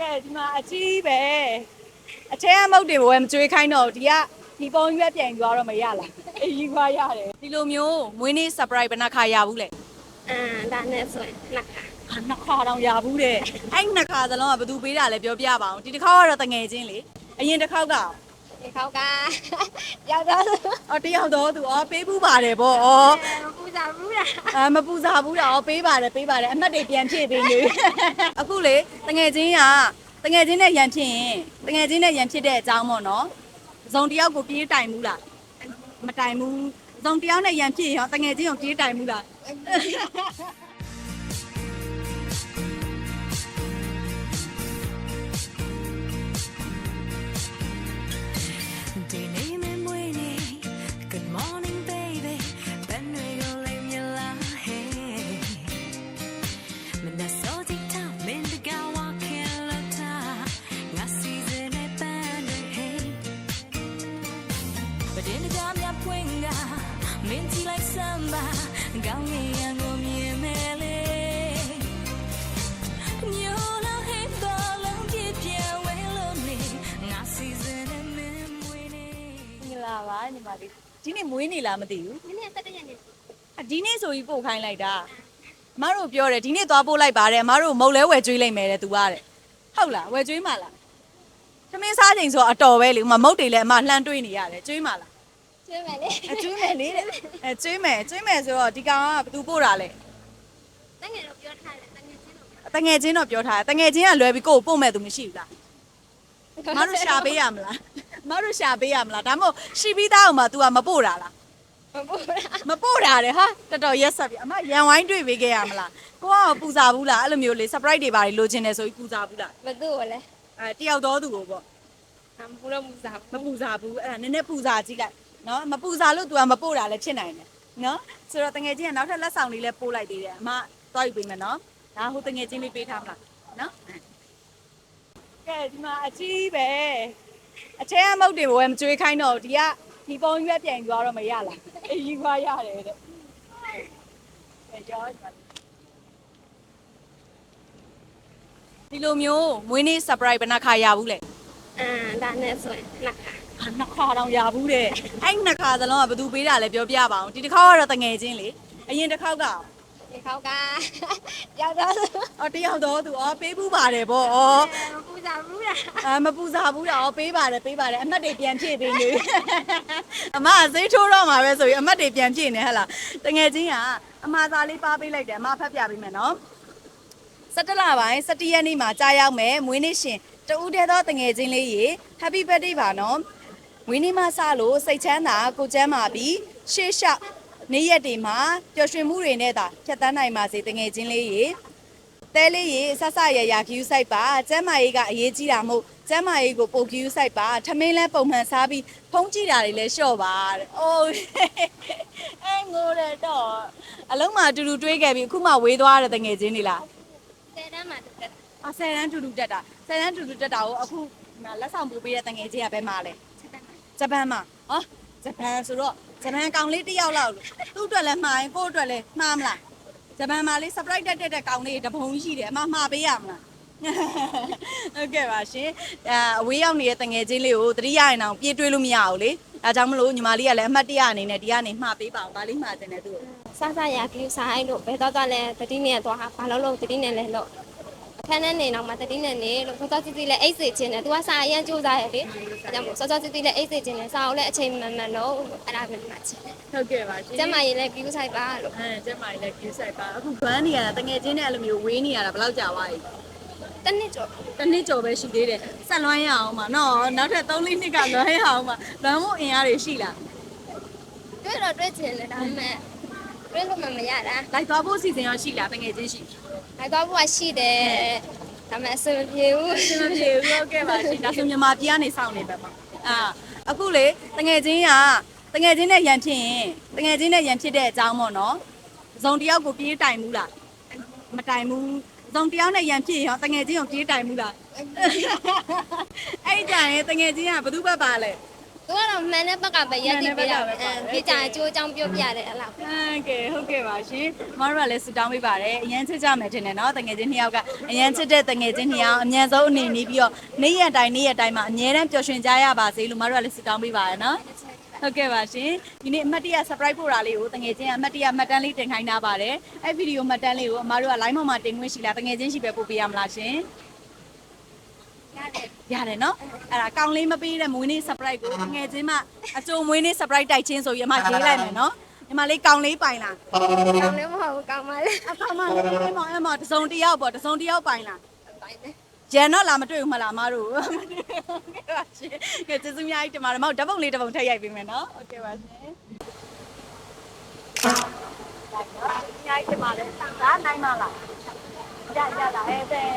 ကဲဒီမှာအကြီးပဲအထဲကမုတ်တွေဘယ်မကြွေးခိုင်းတော့ဒီကဒီပုံရွက်ပြန်ကြွားတော့မရလားအေးကြီးခွာရတယ်ဒီလိုမျိုးမွေးနေ့ surprise ဘယ်နှခါရဘူးလဲအာဒါနဲ့ဆိုရင်နှစ်ခါဟာနှစ်ခါတောင်ရဘူးတဲ့အဲ့နှစ်ခါသလုံးကဘယ်သူပေးတာလဲပြောပြပါအောင်ဒီတစ်ခါကတော့တငယ်ချင်းလေအရင်တစ်ခါကဒီခေါက်ကရောက်တော့အော်တယောက်တော့သူအော်ပေးဘူးပါတယ်ဗောဩ ပူဇာဘူးလားအာမပူစားဘူးတော့ပေးပါတယ်ပေးပါတယ်အမှတ်တွေပြန်ဖြည့်ပေးနေအခုလေတငယ်ချင်းကတငယ်ချင်းနဲ့ရန်ဖြစ်ရင်တငယ်ချင်းနဲ့ရန်ဖြစ်တဲ့အကြောင်းပေါ့နော်ဇုံတယောက်ကိုပြေးတိုင်ဘူးလားမတိုင်ဘူးဇုံတယောက်နဲ့ရန်ဖြစ်ရင်ရောတငယ်ချင်းကိုပြေးတိုင်ဘူးလား လာပါညီမလေးဒီနေ့မွေးနေလားမသိဘူးဒီနေ့ဆက်တရက်နေအဒီနေ့ဆိုပြီးပို့ခိုင်းလိုက်တာအ မတို့ပြောတယ်ဒီနေ့သွားပို့လိုက်ပါတယ်အမတို့မုတ်လဲဝယ်ကျွေးလိုက်မယ်တဲ့သူကတဲ့ဟုတ်လားဝယ်ကျွေးမှာလားသမင်းစားချိန်ဆိုတော့အတော်ပဲလေဥမာမုတ်တွေလည်းအမလှမ်းတွေးနေရတယ်ကျွေးမှာလားကျွေးမယ်လေအကျွေးမယ်လေတဲ့အဲကျွေးမယ်ကျွေးမယ်ဆိုတော့ဒီကောင်ကဘယ်သူပို့တာလဲတကယ်တော့ပြောထားတယ်တကယ်ချင်းတော့တငယ်ချင်းတော့ပြောထားတယ်တငယ်ချင်းကလွယ်ပြီးကိုယ့်ကိုပို့မဲ့သူမရှိဘူးလားမတို့ရှာပေးရမလားမတို့ရှာပေးရမလားဒါမှမဟုတ်ရှိပြီးသားအောင်မှ तू ကမပို့တာလား မပူလားမပို့တာတယ်ဟာတော်တော်ရက်ဆက်ပြီအမရန်ဝိုင်းတွေ့ပေးခဲ့ရမလားကိုကပူစားဘူးလားအဲ့လိုမျိုးလေ surprise တွေပါလေလိုချင်တယ်ဆိုပြီးပူစားဘူးလားဘသူ့ကိုလဲအဲတယောက်တော်သူကိုပေါ့အမပူတော့ပူဇာမပူစားဘူးအဲ့ဒါနည်းနည်းပူစားကြည့်လိုက်နော်မပူစားလို့ तू ကမပို့တာလည်းဖြစ်နိုင်တယ်နော်ဆိုတော့တငယ်ချင်းကနောက်ထပ်လက်ဆောင်လေးလည်းပို့လိုက်သေးတယ်အမသွားယူပေးမယ်နော်ဒါဟိုတငယ်ချင်းလေးပေးထားမလားနော်ကဲဒီမှာအကြီးပဲအထဲကမုတ်တွေဘယ်မကြွေးခိုင်းတော့ဒီကဒီပုံရွက်ပြန်ကြွားတော့မရလား အေးကြီးခွာရတယ်တဲ့အဲကြောက်ပါဒီလိုမျိုးမွေးနေ့ surprise ဘယ်နှခါရဘူးလဲအာဒါနဲ့ဆိုရင်နှစ်ခါဟာနှစ်ခါတောင်ရဘူးတဲ့အဲ့နှစ်ခါသလုံးကဘယ်သူပေးတာလဲပြောပြပါအောင်ဒီတစ်ခါကတော့တငယ်ချင်းလေအရင်တစ်ခါက ဒီခေါက်ကရောက်တော့အော်တယောက်တော့သူအော်ပေးဘူးပါတယ်ဗောဩပူဇာဘူးလားအာမပူစားဘူးတော့ပေးပါတယ်ပေးပါတယ်အမှတ်တွေပြန်ဖြည့်ပေးနေအမအစိမ်းထိုးတော့မှာပဲဆိုပြီးအမှတ်တွေပြန်ဖြည့်နေဟဟလားတငယ်ချင်းကအမှားသားလေးပါပေးလိုက်တယ်အမဖတ်ပြပေးမယ်နော်17လပိုင်း17ရက်နေ့မှာကြာရောက်မယ်မွေးနေ့ရှင်တူဦးတဲ့သောတငယ်ချင်းလေးရေ Happy birthday ပါနော်မွေးနေ့မှစလို့စိတ်ချမ်းသာကိုကျမ်းမာပြီးရှေ့လျှောက် နေ့ရက်တွေမှာပျော်ရွှင်မှုတွေနဲ့သာဖြတ်သန်းနိုင်ပါစေတငယ်ချင်းလေးရေတဲလေးရေဆက်ဆရရခ ्यू ဆိုင်ပါကျမ်းမာရေးကအရေးကြီးတာမို့ကျမ်းမာရေးကိုပို queue ဆိုင်ပါထမင်းလဲပုံမှန်စားပြီးဖုံးကြည့်တာတွေလဲလျှော့ပါတဲ့။အိုးအဲငိုရတော့အလုံးမအတူတူတွေးခဲ့ပြီးအခုမှဝေးသွားတဲ့တငယ်ချင်းတွေလားဆယ်တန်းမှာတက်။အဆယ်တန်းတူတူတက်တာဆယ်တန်းတူတူတက်တာကိုအခုဒီမှာလက်ဆောင်ပို့ပေးတဲ့တငယ်ချင်းကဘယ်မှာလဲချက်တန်းမှာ။ဂျပန်မှာဟောဂျပန်ဆိုတော့ ဂျပန်ကောင်လေးတစ်ယောက်လောက်လို့သူ့အတွက်လည်းမှားရင်ကိုယ့်အတွက်လည်းမှားမလား။ဂျပန်မှာလေး surprise တက်တက်တဲ့ကောင်လေးတပုံရှိတယ်အမမှားပေးရမလား။ဟုတ်ကဲ့ပါရှင်အဲအဝေးရောက်နေတဲ့တငယ်ချင်းလေးကိုတတိယရင်အောင်ပြေးတွေးလို့မရဘူးလေဒါကြောင့်မလို့ညီမလေးကလည်းအမှတ်တရအနေနဲ့ဒီကနေမှားပေးပါအောင်ဒါလေးမှားတင်တယ်သူ့ကိုစစရာကလေးစားအဲ့လို့ဘယ်တော့တော့လဲတတိနဲ့သွားဘာလို့လို့တတိနဲ့လဲလို့အ ခန်းထဲနေတော့မှတတိနဲ့နေလို့စောစောစီစီလဲအိတ်စေခြင်းနဲ့ तू ကစာအရန်ကြိုးစားရလေအဲကြောင့်မို့စောစောစီစီလဲအိတ်စေခြင်းနဲ့စာအုပ်လဲအချိန်မှန်မှန်လို့အဲ့ဒါပဲမှချင်းဟုတ်ကဲ့ပါရှင်ကျမကြီးလဲကယူဆိုင်ပါလို့အဲကျမကြီးလည်းကျူးဆိုင်ပါအခုဘန်းနေရတာတငယ်ချင်းနဲ့အဲ့လိုမျိုးဝေးနေရတာဘယ်လောက်ကြာသွားပြီတနစ်ကျော်တစ်နှစ်ကျော်ပဲရှိသေးတယ်ဆက်လွှမ်းရအောင်ပါနော်နောက်ထပ်3-4နှစ်ကလွှမ်းရအောင်ပါလွှမ်းဖို့အင်အားတွေရှိလားတွေ့တော့တွေ့ချင်တယ်ဒါပေမဲ့တွေ့လို့မှမရတာလိုက်သွားဖို့အစီအစဉ်ရောရှိလားတငယ်ချင်းရှိ အဲ့တော့ဘုရားရှိတယ်ဒါပေမဲ့အဆင်မပြေဘူးအဆင်မပြေဘူးဟုတ်ကဲ့ပါရှင်ဒါဆိုမြန်မာပြည်ကနေစောင့်နေပဲပါအာအခုလေတငယ်ချင်းကတငယ်ချင်းနဲ့ရန်ဖြစ်ရင်တငယ်ချင်းနဲ့ရန်ဖြစ်တဲ့အကြောင်းပေါ့နော်ဇုံတယောက်ကိုပြေးတိုင်မှုလားမတိုင်ဘူးဇုံတယောက်နဲ့ရန်ဖြစ်ရင်ရောတငယ်ချင်းကိုပြေးတိုင်မှုလားအဲ့ကြရင်တငယ်ချင်းကဘယ်သူဘက်ပါလဲ သူကတော့မှန်တဲ့ဘက်ကပဲရက်တည်ပေးတာမှန်တဲ့ဘက်ကပဲအဲပြကြအကျိုးအကြောင်းပြောပြတယ်အဲ့လောက်ဟုတ်ကဲ့ဟုတ်ကဲ့ပါရှင်မတို့ကလည်းဆူတောင်းပေးပါတယ်အရန်ချစ်ကြမယ်ထင်တယ်နော်တငယ်ချင်းနှစ်ယောက်ကအရန်ချစ်တဲ့တငယ်ချင်းနှစ်ယောက်အမြန်ဆုံးအနေနေပြီးတော့နေ့ရက်တိုင်းနေ့ရက်တိုင်းမှာအမြဲတမ်းပျော်ရွှင်ကြရပါစေလို့မတို့ကလည်းဆူတောင်းပေးပါတယ်နော်ဟုတ်ကဲ့ပါရှင်ဒီနေ့အမှတ်တရ surprise ပို့တာလေးကိုတငယ်ချင်းကအမှတ်တရမှတ်တမ်းလေးတင်ခိုင်းထားပါတယ်အဲ့ဗီဒီယိုမှတ်တမ်းလေးကိုအမတို့က line ပေါ်မှာတင်ခွင့်ရှိလားတငယ်ချင်းရှိပဲပို့ပေးရမလားရှင် ရတယ် ရတယ်နော်အဲ့ဒါကောင်းလေးမပေးတဲ့မွေးနေ့ surprise ကိုငယ်ချင်းမအကျုံမွေးနေ့ surprise တိုက်ချင်းဆိုပြီးအမရေးလိုက်မယ်နော်ညီမလေးကောင်းလေးပိုင်လား ကောင်းလည်းမဟုတ်ဘူးကောင်းပါလေ အကောင်မလေးလေးမောင်အမတစုံတစ်ယောက်ပေါ့တစုံတစ်ယောက်ပိုင်လား ပိုင်းတယ် ရန်တော့လာမတွေ့ဘူးမလားအမတို့ကဲပါရှင်ကဲကျေးဇူးအများကြီးတင်ပါတယ်မောင်ဓာတ်ပုံလေးတစ်ပုံထည့်ရိုက်ပေးမယ်နော်โอเคပါရှင်ညိုက်တင်ပါလေဒါနိုင်မလားရရလာအဲ့တဲ့